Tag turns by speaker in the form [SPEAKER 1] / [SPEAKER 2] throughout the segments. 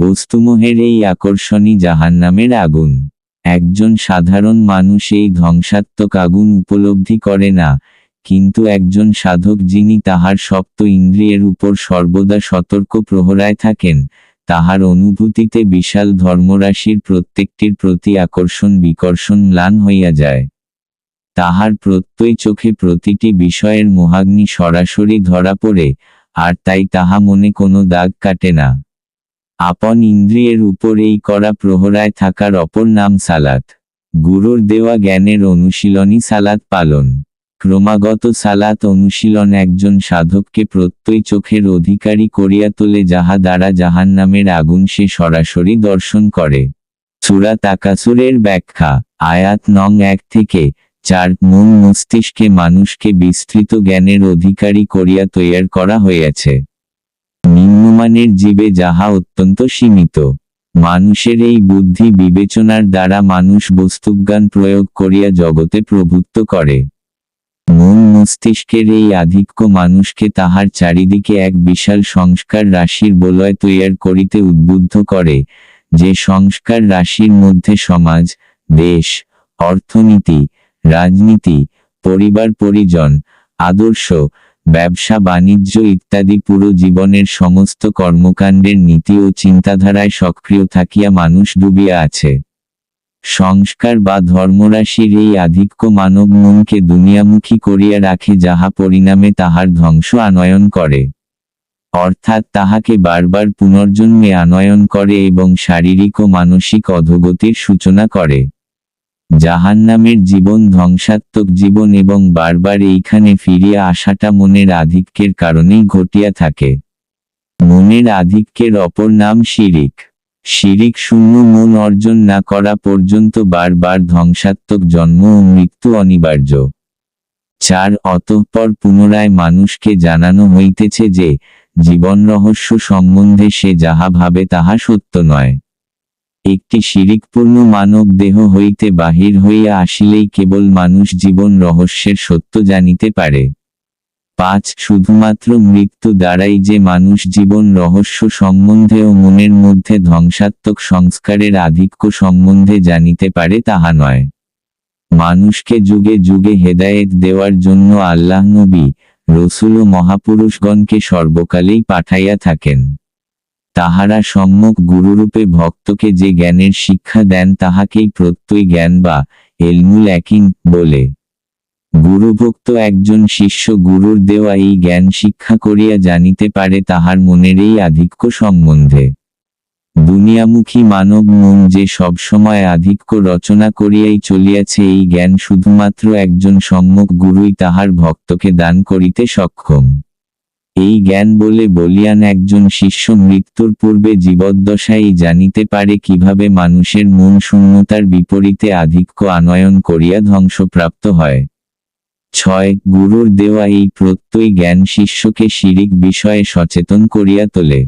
[SPEAKER 1] বস্তুমোহের এই আকর্ষণই জাহান্নামের আগুন। একজন সাধারণ মানুষ এই ধ্বংসাত্মক আগুন উপলব্ধি করে না, কিন্তু একজন সাধক যিনি তাহার সপ্ত ইন্দ্রিয়ের উপর সর্বদা সতর্ক প্রহরায় থাকেন, তাহার অনুভূতিতে বিশাল ধর্মরাশির প্রত্যেকটির প্রতি আকর্ষণ বিকর্ষণ ম্লান হইয়া যায়। তাহার প্রত্যয় চোখে প্রতিটি বিষয়ের মোহাগ্নি সরাসরি ধরা পড়ে, আর তাই তাহা মনে কোনো দাগ কাটে না। আপন ইন্দ্রিয়ের উপর এই করা প্রহরায় থাকার অপর নাম সালাত। গুরুর দেওয়া জ্ঞানের অনুশীলনই সালাত পালন। ক্রমাগত সালাত অনুশীলন একজন সাধককে প্রত্যয় চোখের অধিকারী করিয়া তোলে যাহা দ্বারা জাহান্নামের আগুন সে সরাসরি দর্শন করে। সুরা তাকাসুরের ব্যাখ্যা, আয়াত নং এক থেকে চার, মন মস্তিষ্কে মানুষকে বিস্তৃত জ্ঞানের অধিকারী করিয়া তৈয়ার করা হইয়াছে। নিম্নমানের জীবে যাহা অত্যন্ত সীমিত, মানুষের এই বুদ্ধি বিবেচনার দ্বারা মানুষ বস্তুজ্ঞান প্রয়োগ করিয়া জগতে প্রভুত্ব করে। মন মস্তিষ্কের এই আধিক্য মানুষকে তাহার চারিদিকে এক বিশাল সংস্কার রাশির বলয় তৈয়ার করিতে উদ্বুদ্ধ করে, যে সংস্কার রাশির মধ্যে সমাজ, দেশ, অর্থনীতি, রাজনীতি পরিবার পরিজন আদর্শ ব্যবসা, বাণিজ্য ইত্যাদি পুরো জীবনের সমস্ত কর্মকাণ্ডের নীতি ও চিন্তাধারায় সক্রিয় থাকিয়া মানুষ ডুবিয়া আছে। সংস্কার বা ধর্মরাশির এই আধিক্য মানব মনকে দুনিয়ামুখী করিয়া রাখে যাহা পরিণামে তাহার ধ্বংস আনয়ন করে। অর্থাৎ তাহাকে বারবার পুনর্জন্মে আনয়ন করে এবং শারীরিক ও মানসিক অধোগতির সূচনা করে। জাহান্নামের জীবন ধ্বংসাত্মক জীবন এবং বারবার এইখানে ফিরিয়া আসাটা মনের আধিক্যের কারণেই ঘটিয়া থাকে। মনের আধিক্যের অপর নাম শিরিক। শিরিক শূন্য মন অর্জন না করা পর্যন্ত বারবার ধ্বংসাত্মক জন্ম ও মৃত্যু অনিবার্য। চার, অতঃপর পুনরায় মানুষকে জানানো হইতেছে যে, জীবন রহস্য সম্বন্ধে সে যাহা ভাবে তাহা সত্য নয়। একটি শিরিকপূর্ণ মানব দেহ হইতে বাহির হইয়া আসিলেই কেবল মানুষ জীবন রহস্যের সত্য জানিতে পারে। পাঁচ, শুধুমাত্র মৃত্যু দ্বারাই যে মানুষ জীবন রহস্য সম্বন্ধে ও মনের মধ্যে ধ্বংসাত্মক সংস্কারের আধিক্য সম্বন্ধে জানিতে পারে তাহা নয়। মানুষকে যুগে যুগে হেদায়েত দেওয়ার জন্য আল্লাহ নবী, রসুল ও মহাপুরুষগণকে সর্বকালেই পাঠাইয়া থাকেন। তাহারা সম্যক গুরুরূপে ভক্তকে যে জ্ঞানের শিক্ষা দেন তাহাকেই প্রত্যয় জ্ঞান বা এলমুল একিন বলে। গুরুভক্ত একজন শিষ্য গুরুর দেওয়া এই জ্ঞান শিক্ষা করিয়া জানিতে পারে তাহার মনের এই আধিক্য সম্বন্ধে। দুনিয়ামুখী মানব মন যে সবসময় আধিক্য রচনা করিয়াই চলিয়াছে এই জ্ঞান শুধুমাত্র একজন সম্যক গুরুই তাহার ভক্তকে দান করিতে সক্ষম। এই জ্ঞান বলে বলিয়ান একজন শিষ্য মৃত্যুর পূর্বে জীবদ্দশায় জানিতে পারে কীভাবে মানুষের মন শূন্যতার বিপরীতে আধিক্য আনয়ন করিয়া ধ্বংসপ্রাপ্ত হয়। ছয়, গুরুর দেওয়া এই প্রত্যয় জ্ঞান শিষ্যকে শিরিক বিষয়ে সচেতন করিয়া তোলে।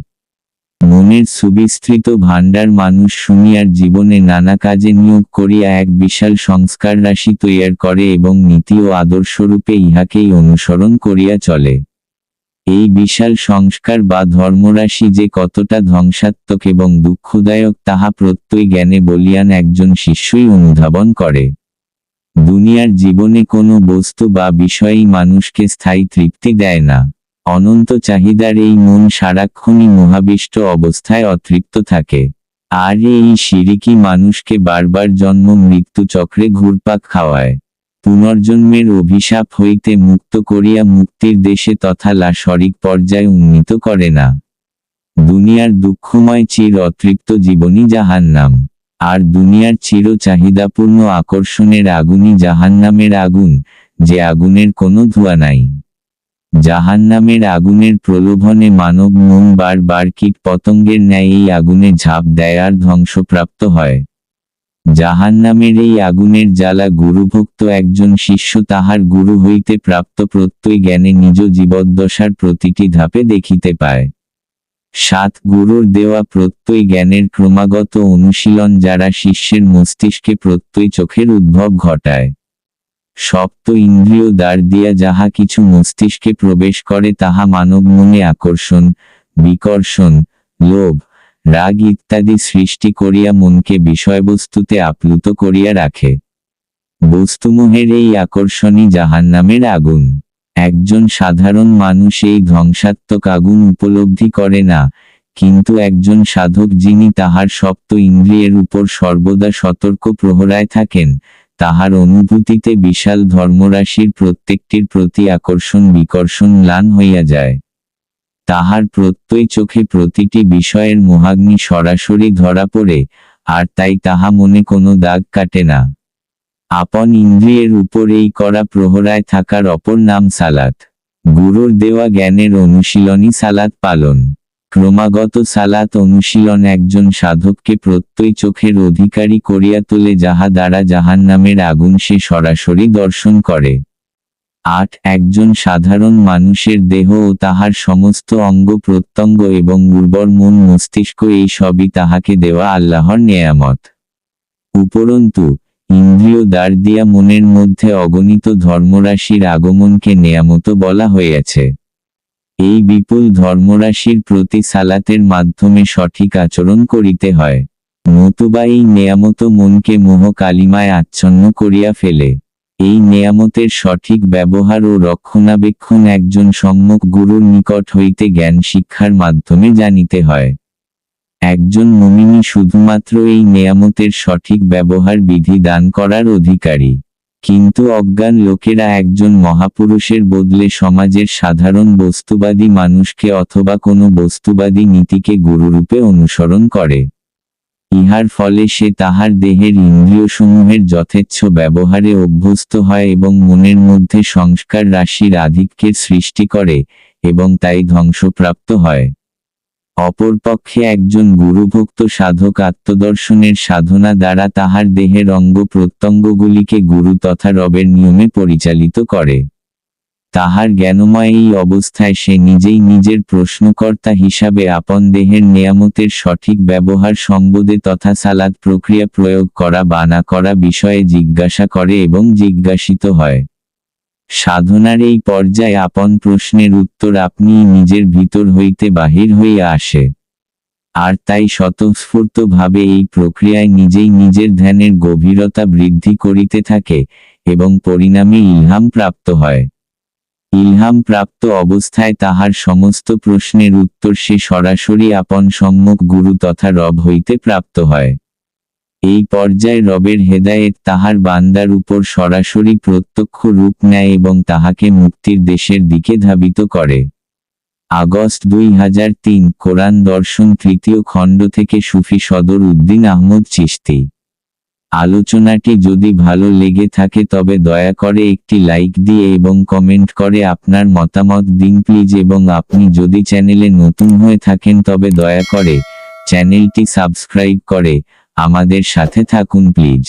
[SPEAKER 1] মনের সুবিস্তৃত ভাণ্ডার মানুষ শুনিয়ার জীবনে নানা কাজে নিয়োগ করিয়া এক বিশাল সংস্কার রাশি তৈয়ার করে এবং নীতি ও আদর্শরূপে ইহাকেই অনুসরণ করিয়া চলে। এই বিশাল সংস্কার বা ধর্মরাশি যে কতটা ধ্বংসাত্মক এবং দুঃখদায়ক তাহা প্রত্যয় জ্ঞানে বলিয়ান একজন শিষ্যই অনুধাবন করে। দুনিয়ার জীবনে কোনো বস্তু বা বিষয়েই মানুষকে স্থায়ী তৃপ্তি দেয় না। অনন্ত চাহিদার এই মন সারাক্ষণই মহাবিষ্ট অবস্থায় অতৃপ্ত থাকে। আর এই সিরিকি মানুষকে বারবার জন্ম মৃত্যু চক্রে ঘুরপাক খাওয়ায়? পুনর্জন্মের অভিশাপ হইতে মুক্ত করিয়া মুক্তির দেশে তথা লাশরিক পর্যায়ে উন্নীত করে না। দুনিয়ার দুঃখময় চির অতৃপ্ত জীবনই জাহান্নাম। আর দুনিয়ার চির চাহিদাপূর্ণ আকর্ষণের আগুনই জাহান্নামের আগুন, যে আগুনের কোনো ধোঁয়া নাই। জাহান্নামের আগুনের প্রলোভনে মানব মন বার কীট পতঙ্গের ন্যায় এই আগুনে ঝাঁপ দেয় আর ধ্বংসপ্রাপ্ত হয়। জাহান্নামের এই আগুনের জ্বালা গুরুভক্ত একজন শিষ্য তাহার গুরু হইতে প্রাপ্ত প্রত্যয় জ্ঞানে নিজ জীবদ্দশার প্রতিটি ধাপে দেখিতে পায়। সাত গুরুর দেওয়া প্রত্যয় জ্ঞানের ক্রমাগত অনুশীলন যারা শিষ্যের মস্তিষ্কে প্রত্যয় চোখের উদ্ভব ঘটায়। সপ্ত ইন্দ্রিয় দ্বার দিয়া যাহা কিছু মস্তিষ্কে প্রবেশ করে তাহা মানব মনে আকর্ষণ, বিকর্ষণ, লোভ রাগ ইত্যাদি সৃষ্টি করিয়া মনকে বিষয়বস্তুতে আপ্লুত করিয়া রাখে। বস্তুমোহের এই আকর্ষণই জাহান্নামের আগুন। একজন সাধারণ মানুষ এই ধ্বংসাত্মক আগুন উপলব্ধি করে না, কিন্তু একজন সাধক যিনি তাহার সপ্ত ইন্দ্রিয়ের উপর সর্বদা সতর্ক প্রহরায় থাকেন, তাহার অনুভূতিতে বিশাল ধর্মরাশির প্রত্যেকটির প্রতি আকর্ষণ বিকর্ষণ ম্লান হইয়া যায়। তাহার প্রত্যয় চোখে প্রতিটি বিষয়ের মোহাগ্নি সরাসরি ধরা পড়ে, আর তাই তাহা মনে কোনো দাগ কাটে না। আপন ইন্দ্রিয়ের উপর এই করা প্রহরায় থাকার অপর নাম সালাত। গুরুর দেওয়া জ্ঞানের অনুশীলনই সালাত পালন। ক্রমাগত সালাত অনুশীলন একজন সাধককে প্রত্যয় চোখের অধিকারী করিয়া তোলে যাহা দ্বারা জাহান্নামের আগুন সে সরাসরি দর্শন করে। আট একজন সাধারণ মানুষের দেহ ও তাহার সমস্ত অঙ্গ প্রত্যঙ্গ এবং উর্বর মন মস্তিষ্ক এই সবই তাহাকে দেওয়া আল্লাহর নেয়ামত। উপরন্তু, ইন্দ্রিয় দ্বার দিয়া মনের মধ্যে অগণিত ধর্মরাশির আগমনকে নেয়ামত বলা হইয়াছে। এই বিপুল ধর্মরাশির প্রতি সালাতের মাধ্যমে সঠিক আচরণ করিতে হয়। নতুবা এই নেয়ামত মনকে মোহ কালিমায় আচ্ছন্ন করিয়া ফেলে। এই নেয়ামতের সঠিক ব্যবহার ও রক্ষণাবেক্ষণ একজন সম্মুখ গুরুর নিকট হইতে জ্ঞান শিক্ষার মাধ্যমে জানিতে হয়। একজন মুমিনী শুধুমাত্র এই নেয়ামতের সঠিক ব্যবহার বিধি দান করার অধিকারী। কিন্তু অজ্ঞান লোকেরা একজন মহাপুরুষের বদলে সমাজের সাধারণ বস্তুবাদী মানুষকে অথবা কোনো বস্তুবাদী নীতিকে গুরুরূপে অনুসরণ করে। ইহার ফলে সে তাহার দেহের ইন্দ্রিয়সমূহের যথেচ্ছ ব্যবহারে অভ্যস্ত হয় এবং মনের মধ্যে সংস্কার রাশির আধিক্যের সৃষ্টি করে এবং তাই ধ্বংসপ্রাপ্ত হয়। অপরপক্ষে একজন গুরুভক্ত সাধক আত্মদর্শনের সাধনা দ্বারা তাহার দেহের অঙ্গ প্রত্যঙ্গগুলিকে গুরু তথা রবের নিয়মে পরিচালিত করে। তাহার জ্ঞানময় এই অবস্থায় সে নিজেই নিজের প্রশ্নকর্তা হিসাবে আপন দেহের নেয়ামতের সঠিক ব্যবহার সম্বোধে তথা সালাদ প্রক্রিয়া প্রয়োগ করা বা না করা বিষয়ে জিজ্ঞাসা করে এবং জিজ্ঞাসিত হয়। সাধনার এই পর্যায়ে আপন প্রশ্নের উত্তর আপনি নিজের ভিতর হইতে বাহির হইয়া আসে। আর তাই স্বতঃস্ফূর্তভাবে এই প্রক্রিয়ায় নিজেই নিজের ধ্যানের গভীরতা বৃদ্ধি করিতে থাকে এবং পরিণামে ইলহাম প্রাপ্ত হয়। ইলহাম প্রাপ্ত অবস্থায় তাহার সমস্ত প্রশ্নের উত্তর সে সরাসরি আপন সম্মুখ গুরু তথা রব হইতে প্রাপ্ত হয়। এই পর্যায়ে রবের হেদায়েত তাহার বান্দার উপর সরাসরি প্রত্যক্ষ রূপ নেয় এবং তাহাকে মুক্তির দেশের দিকে ধাবিত করে। আগস্ট দুই হাজার তিন কোরআন দর্শন তৃতীয় খণ্ড থেকে সুফি সদর উদ্দিন আহমদ চিস্তি আলোচনাটি যদি ভালো লেগে থাকে তবে দয়া করে একটি লাইক দিয়ে এবং কমেন্ট করে আপনার মতামত দিন প্লিজ এবং আপনি যদি চ্যানেলে নতুন হয়ে থাকেন তবে দয়া করে চ্যানেলটি সাবস্ক্রাইব করে আমাদের সাথে থাকুন প্লিজ।